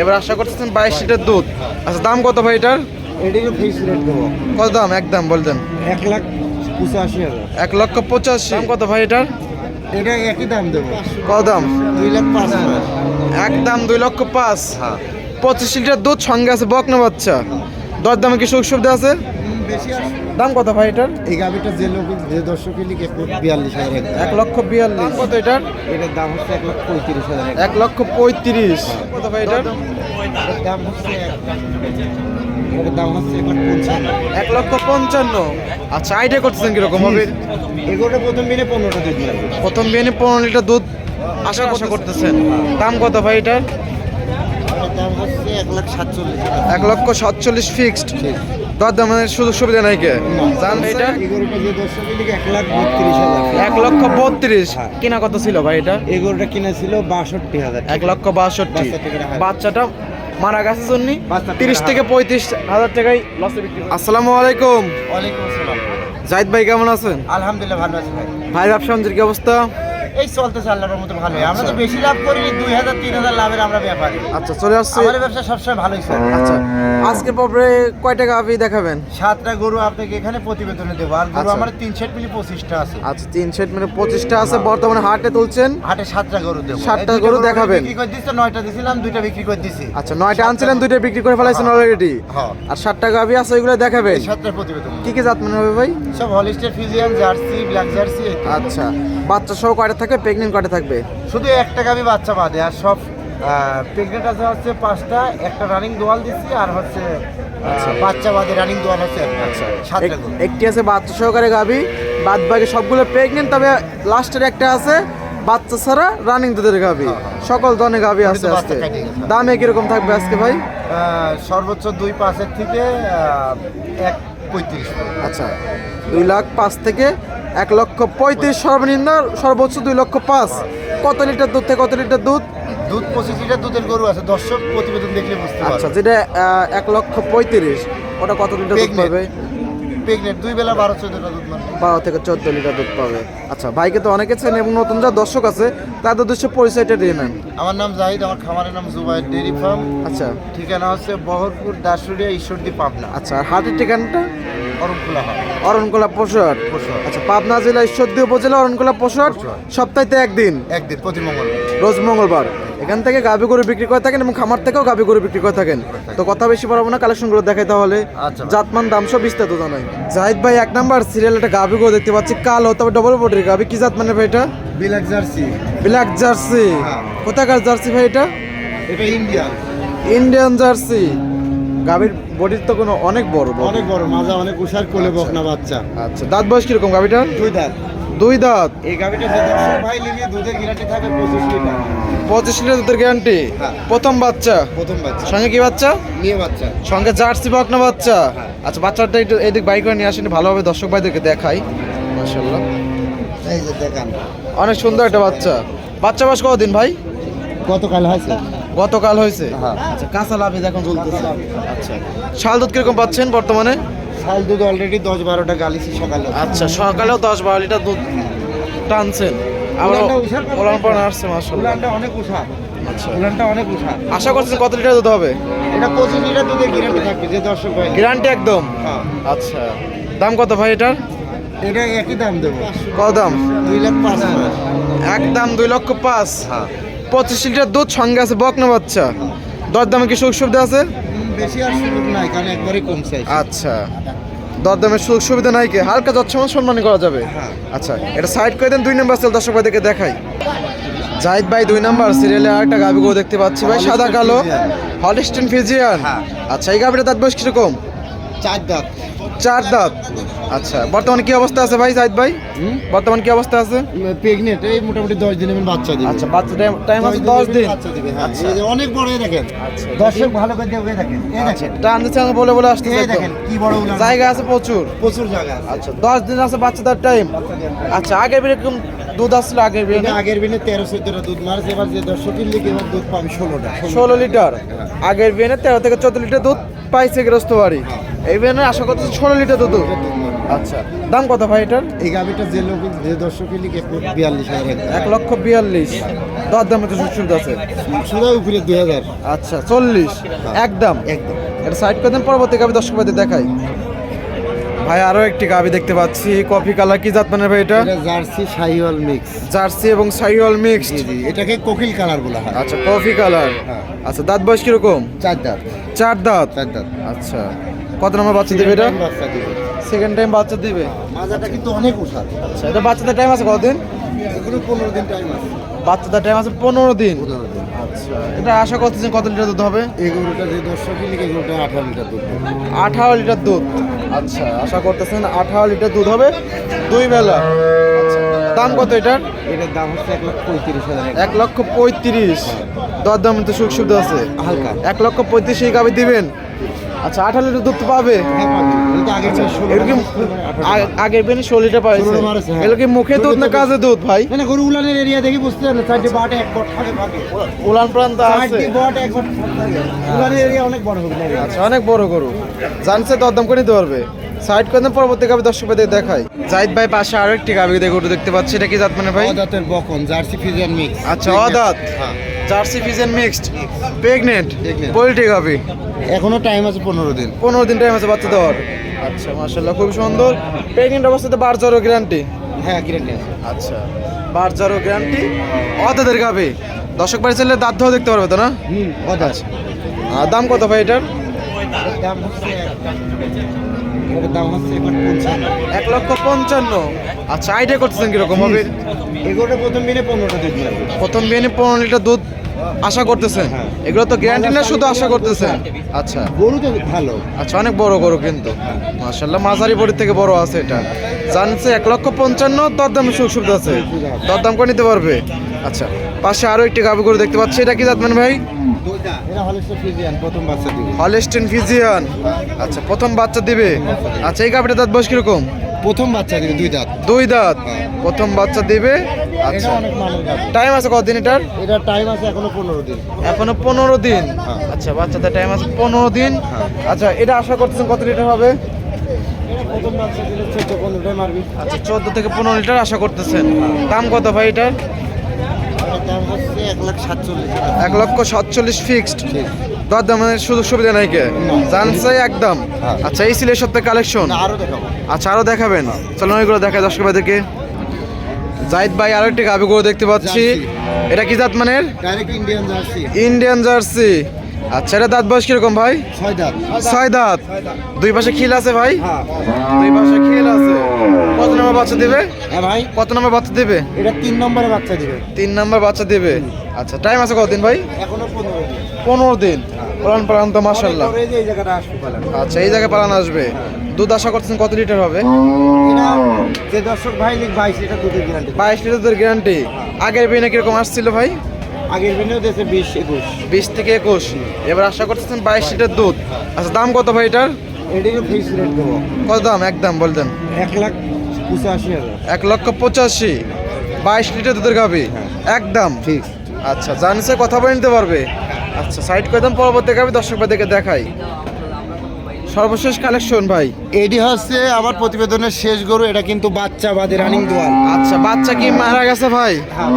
এবার আশা করতেছেন বাইশ লিটার দুধ। আচ্ছা দাম কত ভাই এটার? কত দাম? একদম বলতেন এক লাখ পঁচাশি হাজার। এক লক্ষ পঁচাশি। দাম কত ভাই এটার? এটা একই দাম দেবো। কত দাম? দুই লাখ পাঁচ হাজার। একদম দুই লক্ষ পাঁচ। পঁচিশ লিটার দুধ সঙ্গে আছে বকনা বাচ্চা। দর দামে কি সুখ সুবিধা আছে? দাম কত ভাই এটার? এই গাভিটা যে লোক যে দর্শক লিখ এক বিয়াল্লিশ হাজার এক লক্ষ বিয়াল্লিশ। কত এটার? এটার দাম হচ্ছে এক লক্ষ পঁয়ত্রিশ হাজার এক লক্ষ পঁয়ত্রিশ। কত ভাই এটার? দাম হচ্ছে এক- এটার দাম হচ্ছে এক লাখ পঞ্চান্ন। এক লক্ষ পঞ্চান্ন। আচ্ছা আইডিয়া করতেছেন কীরকম হবে এগুলোটা প্রথম দিনে পনেরোটা দিলাম প্রথম বিয়ানে পনেরো লিটার দুধ আশা আশা করতেছেন। দাম কত ভাই এটার? এটার দাম হচ্ছে এক লাখ সাতচল্লিশ। এক লক্ষ সাতচল্লিশ ফিক্সড দামের সুযোগ সুবিধা নাই কে? জান এটা? লিখ এক লক্ষ বত্রিশ। হ্যাঁ। কিনা কত ছিল ভাই এটা? কিনেছিল বাষট্টি হাজার এক লক্ষ বাষট্টি। বাচ্চাটা মারা গেছে জন্য? তিরিশ থেকে পঁয়ত্রিশ হাজার টাকায় লসে বিক্রি আসসালামু আলাইকুম। ওয়ালাইকুম আসসালাম। জাহিদ ভাই কেমন আছেন? আলহামদুলিল্লাহ ভালো আছি ভাই। ভাই ব্যবসা কি অবস্থা? এই চলতেছে আল্লাহর মতো ভালোই। আমরা তো বেশি লাভ করিনি দুই হাজার তিন হাজার লাভের আমরা ব্যাপারী। আচ্ছা চলে আসছে। আমাদের ব্যবসা সবসময় ভালোই চলে। আচ্ছা আজকে পরে কয় টাকা আপনি দেখাবেন? সাতটা গরু আপনাকে এখানে প্রতিবেদনে দেবো। আর গরু আচ্ছা। আমার তিন সেট মিলি পঁচিশটা আছে। আচ্ছা তিন সেট মানে পঁচিশটা আছে। বর্তমানে হাটে তুলছেন? হাটে সাতটা গরু দেবো। সাতটা গরু দেখাবেন। বিক্রি করে দিচ্ছে নয়টা দিছিলাম দুইটা বিক্রি করে দিছি। আচ্ছা নয়টা আনছিলেন দুইটা বিক্রি করে ফেলাইছেন অলরেডি হ্যাঁ আর ষাট টাকা আছে ওইগুলো দেখাবেন? এই সাতটার প্রতিবেদন। কি কি জাত মানে হবে ভাই? সব হলিস্টের ফিজিয়ান জার্সি ব্ল্যাক জার্সি আচ্ছা। বাচ্চা সহ কয়টা থাকবে? প্রেগনেন্ট কয়টা থাকবে? শুধু একটা গাবি বাচ্চা বাদে আর সব প্রেগনেন্ট আছে হচ্ছে পাঁচটা একটা রানিং দোয়াল দিচ্ছি আর হচ্ছে আহ, বাচ্চা বাদে রানিং দোয়াল হচ্ছে একটা। সাতটা একটি আছে বাচ্চা সহকারে গাবি বাদ বাকি সবগুলো প্রেগনেন্ট তবে লাস্টের একটা আছে বাচ্চা ছাড়া রানিং দুধের গাবি। সকল ধরনের গাবি আছে আজকে। দামে কীরকম থাকবে আজকে ভাই? সর্বোচ্চ দুই পাঁচের থেকে এক পঁয়ত্রিশ। আচ্ছা। দুই লাখ পাঁচ থেকে এক লক্ষ পঁয়ত্রিশ সর্বনিম্ন সর্বোচ্চ দুই লক্ষ পাঁচ। কত লিটার দুধ থেকে কত লিটার দুধ? দুধ পঁচিশ লিটার দুধের গরু আছে দর্শক প্রতিবেদন দেখলে বুঝতে আচ্ছা যেটা এক লক্ষ পঁয়ত্রিশ ওটা কত লিটার দুধ পাবে? প্রেগনেন্ট দুই বেলা বারো চোদ্দটা দুধ মানে বারো থেকে চোদ্দ লিটার দুধ পাবে। আচ্ছা ভাইকে তো অনেকে চেন এবং নতুন যা দর্শক আছে তাদের উদ্দেশ্যে পরিচয়টা দিয়ে নেন। আমার নাম জাহিদ আমার খামারের নাম জুবাইর ডেরি ফার্ম। আচ্ছা। ঠিকানা হচ্ছে বহরপুর দাসুরিয়া ঈশ্বরদী পাবনা। আচ্ছা আর হাটের ঠিকানাটা? অরণকোলা পশুহাট। আচ্ছা পাবনা জেলা ঈশ্বরদী উপজেলা অরণকোলা পশুহাট। সপ্তাহে একদিন? একদিন প্রতি মঙ্গলবার। রোজ মঙ্গলবার। এখান থেকে গাভি গরু বিক্রি করে থাকেন এবং খামার থেকেও গাভি গরু বিক্রি করে থাকেন। তো কথা বেশি পারব না কালেকশনগুলো দেখাই তাহলে। আচ্ছা। জাতমান দাম সব বিস্তারিত জানাই। জাহিদ ভাই এক নাম্বার সিরিয়াল একটা গাভি গরু দেখতে পাচ্ছি কালো তবে ডবল বডির গাভি কি জাত মানে ভাই এটা? Black jersey. Black jersey. হ্যাঁ। কোথাকার জার্সি ভাই এটা? এটা ইন্ডিয়ান। Indian jersey. গাভির বডির তো কোনো অনেক বড় অনেক বড় মাজা অনেক উষার কোলে বকনা বাচ্চা। আচ্ছা দাঁত বয়স কীরকম গাভিটার? দুই দাঁত। দুই দাঁত? এই গাভিটা ভাই নিলে দুধের গ্যারান্টি থাকে পঁচিশ লিটার। পঁচিশ লিটার দুধের গ্যারান্টি? হ্যাঁ। প্রথম বাচ্চা? প্রথম বাচ্চা। সঙ্গে কি বাচ্চা? নিয়ে বাচ্চা। সঙ্গে জার্সি বকনা বাচ্চা? হ্যাঁ। আচ্ছা বাচ্চাটা একটু এদিক বাইক করে নিয়ে আসেন ভালোভাবে দর্শক ভাইদেরকে দেখাই। মাশাল্লাহ এই যে দেখান। অনেক সুন্দর একটা বাচ্চা। বাচ্চা বয়স কতদিন ভাই? গতকাল হয়েছে। গতকাল হয়েছে। হ্যাঁ। আচ্ছা কাঁচা লাভে এখন চলতেছে আচ্ছা। শাল দুধ কীরকম পাচ্ছেন বর্তমানে? শাল দুধ অলরেডি দশ বারোটা গালিছি সকালে আচ্ছা সকালেও দশ বারো লিটার দুধ টানছেন। আবার ওলান আসছে মাসাল্লাহ অনেক উষা আচ্ছা। অনেক উষা আশা করছেন কত লিটার দুধ হবে? এটা পঁচিশ লিটার দুধের গ্যারান্টি থাকবে যে দর্শক ভাই। গ্যারান্টি একদম? হ্যাঁ। আচ্ছা। দাম কত ভাই এটার? এটা একই দাম দেবো। কত দাম? দুই লাখ পাঁচ দুই লক্ষ পাঁচ। হ্যাঁ। পঁচিশ লিটার দুধ সঙ্গে আছে বকনা বাচ্চা। দরদামে কি সুযোগ সুবিধা আছে? বেশি আর সুযোগ নাই কারণ একবারই কমছে আচ্ছা। দর দামের সুযোগ সুবিধা নাই কি? হালকা যৎসমান সম্মান করা যাবে। হ্যাঁ। আচ্ছা এটা সাইড করে দেন দুই নাম্বার সেল দর্শক ভাইদেরকে দেখাই। জাহিদ ভাই দুই নাম্বার সিরিয়ালে আরেকটা গাভি গো দেখতে পাচ্ছি ভাই সাদা কালো। হলিস্টিন ফিজিয়ান হ্যাঁ। আচ্ছা এই গাভিটা দাঁত বয়স কীরকম? চার দাঁত। চার দাঁত। আচ্ছা বর্তমানে কি অবস্থা আছে ভাই জাহিদ ভাই? বর্তমান কি অবস্থা আছে? প্রেগনেন্ট এই মোটামুটি 10 দিন বাচ্চা দিবে। আচ্ছা বাচ্চা টাইম আছে দশ দিনে দিন? বাচ্চা দিবে হ্যাঁ। আচ্ছা। এই যে অনেক বড় এই দেখেন। আচ্ছা দর্শক ভালো করে দেখে দেখেন এই দেখেন। টান দিচ্ছে বলে বলে আসছে এই দেখেন কি বড় জায়গা আছে প্রচুর। প্রচুর জায়গা আছে। আচ্ছা দশ দিন আছে বাচ্চাদের টাইম আচ্ছা আগে এরকম দুধ আসছিল আগের এটা আগের বিনে তেরো চোদ্দটা দুধ। মারছে এবার যে দর্শকের লিগে এবার দুধ পাবে ষোলোটা। ষোলো লিটার? আগের বিয়ে তেরো থেকে চোদ্দ লিটার দুধ পাইছে গৃহস্থ বাড়ি এই বিয়ে আশা করতেছি ষোলো লিটার দুধ। আচ্ছা দাম কত ভাই এটার? এই গাভিটা যে লোক যে দর্শক বিয়াল্লিশ হাজার এক লক্ষ বিয়াল্লিশ। দর দামে তো সুযোগ আছে। শুধু উপরে দুই হাজার। আচ্ছা চল্লিশ। একদম। একদম। এটা সাইড করে দেন পরবর্তী গাবি দর্শক দেখাই। ভাই আরও একটি গাবি দেখতে পাচ্ছি। কফি কালার কি জাত মানে ভাই এটা? এটা জার্সি শাহিওয়াল মিক্স। জার্সি এবং সাইওয়াল মিক্স এটাকে কোকিল কালার বলা হয়। আচ্ছা কফি কালার। হ্যাঁ। আচ্ছা দাঁত বয়স কীরকম? চার দাঁত। চার দাঁত? চার দাঁত। আচ্ছা কত নম্বর বাচ্চা দিবে এটা? বাচ্চা দিবে। সেকেন্ড টাইম বাচ্চা দিবে? মাজাটা কিন্তু অনেক উষার আচ্ছা এটা বাচ্চাদের টাইম আছে কতদিন? এগুলো পনেরো দিন টাইম আছে। বাচ্চাদের টাইম আছে পনেরো দিন। আচ্ছা এটা আশা করতেছেন কত লিটার দুধ হবে? লিটার দুধ। আঠারো লিটার দুধ। আচ্ছা আশা করতেছেন আঠারো লিটার দুধ হবে দুই বেলা। আচ্ছা দাম কত এটার? এটার দাম হচ্ছে এক লক্ষ পঁয়ত্রিশ হাজার এক লক্ষ পঁয়ত্রিশ। দর দাম তো সুখ সুবিধা আছে। হালকা। এক লক্ষ পঁয়ত্রিশ এই গাবি দিবেন? আচ্ছা আঠারো লিটার দুধ পাবে? হ্যাঁ আগের বেনে ষোলো লিটার পাইছে। ষোলো মারেছে, হ্যাঁ। এগুলো কি মুখে দুধ না কাজে দুধ ভাই? মানে গরু উলানের এরিয়া দেখি বুঝতে পারেন চারটে বাটে এক বট থাকে উলান প্রান্ত আছে। বট এক বট উলানের এরিয়া অনেক বড় হবে আচ্ছা অনেক বড় গরু। জানছে দরদাম করে নিতে পারবে। সাইড করে পরবর্তী গাবি দর্শক ভাইদের দেখাই। জাহিদ ভাই পাশে আরও একটি গাবি দেখে দেখতে পাচ্ছি। এটা কি জাত মানে ভাই? অদাতের বকন জার্সি ফিজিয়ান মিক্স। আচ্ছা অদাত হ্যাঁ। Jersey Friesian mixed pregnant. Poultry গাবি এখনও টাইম আছে পনেরো দিন। পনেরো দিন টাইম আছে বাচ্চা দেওয়ার আচ্ছা মার্শাল্লাহ খুব সুন্দর। প্রেগনেন্ট অবস্থাতে বার জ্বরও গ্যারান্টি হ্যাঁ গ্যারেন্টি আছে। আচ্ছা বার জ্বরও গ্যারান্টি অদাদের গাবি দর্শক বাড়ি চাইলে দাঁত ধোয়া দেখতে পারবে তো না? হুম আর দাম কত ভাই এটার? দাম এটার দাম হচ্ছে এক লক্ষ পঞ্চান্ন। আচ্ছা আইডিয়া করতেছেন কীরকম হবে এগুলোটা প্রথম দিনে পনেরোটা দুধ প্রথম পনেরো লিটার দুধ আশা করতেছেন? হ্যাঁ। এগুলো তো গ্যারান্টি না শুধু আশা করতেছেন? আচ্ছা। গরু তো ভালো। আচ্ছা অনেক বড় গরু কিন্তু। মার্শাল্লাহ মাঝারি বড়ির থেকে বড় আছে এটা। জানছে এক লক্ষ পঞ্চান্ন দরদাম সুখ সুবিধা আছে। দরদাম করে নিতে পারবে। আচ্ছা পাশে আরও একটি গাভি গরু দেখতে পাচ্ছি। এটা কি জাতমান ভাই? প্রথম বাচ্চা দিবে। Holstein Friesian. আচ্ছা প্রথম বাচ্চা দিবে? আচ্ছা এই গাভিটা দাঁত বয়স কীরকম? প্রথম বাচ্চা দিবে দুই দাঁত। দুই দাঁত। প্রথম বাচ্চা দিবে? আচ্ছা। টাইম আছে কতদিন এটার? এটা টাইম আছে এখনও পনেরো দিন। এখনও পনেরো দিন? হ্যাঁ। আচ্ছা বাচ্চাদের টাইম আছে পনেরো দিন। আচ্ছা এটা আশা করতেছেন কত লিটার হবে? আচ্ছা চোদ্দ থেকে পনেরো লিটার আশা করতেছেন। দাম কত ভাই এটার এটার? এক লক্ষ সাতচল্লিশ ফিক্সড দর দামের সুযোগ সুবিধা নাই কে? চাই একদম হ্যাঁ। আচ্ছা এই ছিল সপ্তাহে কালেকশন আচ্ছা আরও দেখাবেন। চলো ওইগুলো দেখায় দর্শক ভাইদেরকে। জাহিদ ভাই আরও একটি গরু দেখতে পাচ্ছি। এটা কি জাত মানের? Indian jersey. Indian jersey. আচ্ছা এটা দাঁত বয়স কীরকম ভাই? ছয় দাঁত। দুই পাশে খিল আছে ভাই? হ্যাঁ। দুই পাশে খিল আছে। কত নম্বর বাচ্চা দিবে? হ্যাঁ ভাই। কত নম্বর বাচ্চা দিবে? এটা তিন নম্বরে বাচ্চা দিবে। তিন নম্বর বাচ্চা দিবে। আচ্ছা টাইম আছে কতদিন ভাই? এখনও পনেরো দিন। পনেরো দিন। প্রাণ তো মাসাল্লাহ পালান। আচ্ছা এই জায়গায় পালান আসবে। দুধ আশা করতেছেন কত লিটার হবে? যে দর্শক ভাই বাইশ এটা দুধের গ্যারান্টি বাইশ লিটার গ্যারান্টি আগের বিনে কীরকম আসছিল ভাই? আগের বিনিয়োগ দিয়েছে বিশ একুশ। বিশ থেকে একুশ। এবার আশা করতেছেন বাইশ লিটার দুধ। আচ্ছা দাম কত ভাই এটার? এটিরও ফিক্স রেট দেবো। কত দাম? একদম বলতেন এক লাখ পঁচাশি হাজার। এক লক্ষ পঁচাশি। বাইশ লিটার দুধের গাবি? একদম। ঠিক আচ্ছা জানিসে কথা বলে নিতে পারবে। আচ্ছা সাইড করে দাম পরবর্তী গাবি? দর্শক দেখে দেখাই। সর্বশেষ কালেকশন ভাই? এটি হচ্ছে আমার প্রতিবেদনের শেষ গরু এটা কিন্তু বাচ্চা বাদে রানিং দোয়াল। আচ্ছা বাচ্চা কি মারা গেছে ভাই? হ্যাঁ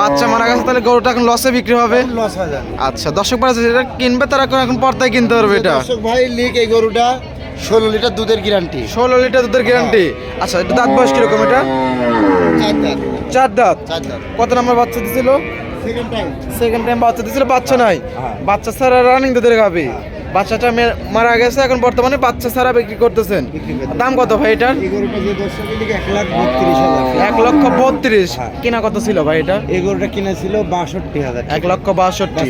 বাচ্চা মারা গেছে। তাহলে গরুটা এখন লসে বিক্রি হবে? লস হয়ে যাবে। আচ্ছা দর্শক পাড়া যেটা কিনবে তারা এখন- এখন পর্দায় কিনতে পারবে এটা। দর্শক ভাই লিক এই গরুটা ষোলো লিটার দুধের গ্যারান্টি ষোলো লিটার দুধের গ্যারান্টি আচ্ছা এটা দাঁত বয়স কীরকম এটা? চার দাঁত। চার দাঁত? কত নাম্বার বাচ্চা দিছিল? সেকেন্ড টাইম সেকেন্ড টাইম বাচ্চা দিছিল বাচ্চা নাই। হ্যাঁ। বাচ্চা ছাড়া রানিং দুধের গাবি। বাচ্চাটা মারা গেছে এখন বর্তমানে বাচ্চা ছাড়া বিক্রি করতেছেন। দাম কত ভাই এটার? এক লক্ষ বত্রিশ। হ্যাঁ। কিনা কত ছিল ভাই এটা? এই গরুটা কিনেছিল বাষট্টি হাজার এক লক্ষ বাষট্টি।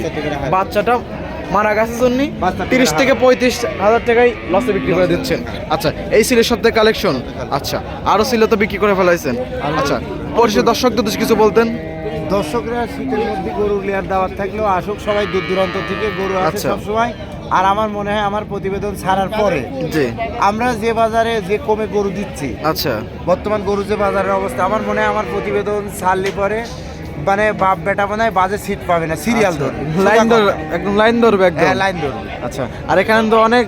বাচ্চাটা মারা গেছে জন্য তিরিশ থেকে পঁয়ত্রিশ হাজার টাকায় লসে বিক্রি করে দিচ্ছেন। আচ্ছা এই ছিল সপ্তাহে কালেকশন আচ্ছা আরও ছিল তো বিক্রি করে ফেলাইছেন। আচ্ছা পরিষদ দর্শক তো কিছু বলতেন। দর্শকরা শীতের মধ্যে গরু লেয়ার দাওয়ার থাকলেও আসুক সবাই দূর দূরান্ত থেকে গরু আছে আচ্ছা। সবসময়। আর আমার মনে হয় আমার প্রতিবেদন ছাড়ার পরে জি। আমরা যে বাজারে যে কমে গরু দিচ্ছি আচ্ছা। বর্তমান গরু যে বাজারের অবস্থা আমার মনে হয় আমার প্রতিবেদন ছাড়লে পরে মানে বাপ বেটা মনে বাজে সিট পাবে না সিরিয়াল ধরবে। লাইন ধর একদম লাইন ধরবে একদম। হ্যাঁ লাইন ধরবে। আচ্ছা। আর এখানে তো অনেক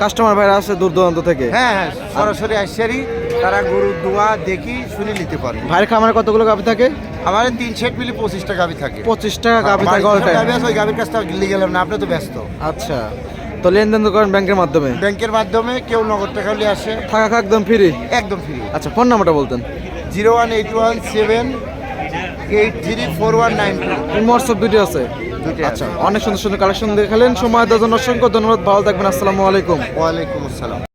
কাস্টমার ভাইরা আছে দূর দূরান্ত থেকে। হ্যাঁ হ্যাঁ সরাসরি আসছেরই তারা গরুর দোয়া দেখি শুনে নিতে পারবে ভাইয়ের খামারে কতগুলো গাভি থাকে? আমার তিন সেট মিলি পঁচিশটা গাভি থাকে। পঁচিশ টাকা গাভি থাকে অল টাইম গাভি আছে, ওই গাভির লিয়ে গেলাম না আপনি তো ব্যস্ত। আচ্ছা তো লেনদেন তো করেন ব্যাংকের মাধ্যমে? ব্যাংকের মাধ্যমে কেউ নগদ টাকা নিয়ে আসে। থাকা খাওয়া একদম ফ্রি একদম ফ্রি আচ্ছা ফোন নাম্বারটা বলতেন। Zero one eight one seven eight three four one nine two. WhatsApp video আছে? দুটি আচ্ছা অনেক সুন্দর সুন্দর কালেকশন দেখালেন। সময় দেওয়ার জন্য অসংখ্য ধন্যবাদ। ভালো থাকবেন। আসসালামু আলাইকুম। ওয়ালাইকুম আসসালাম।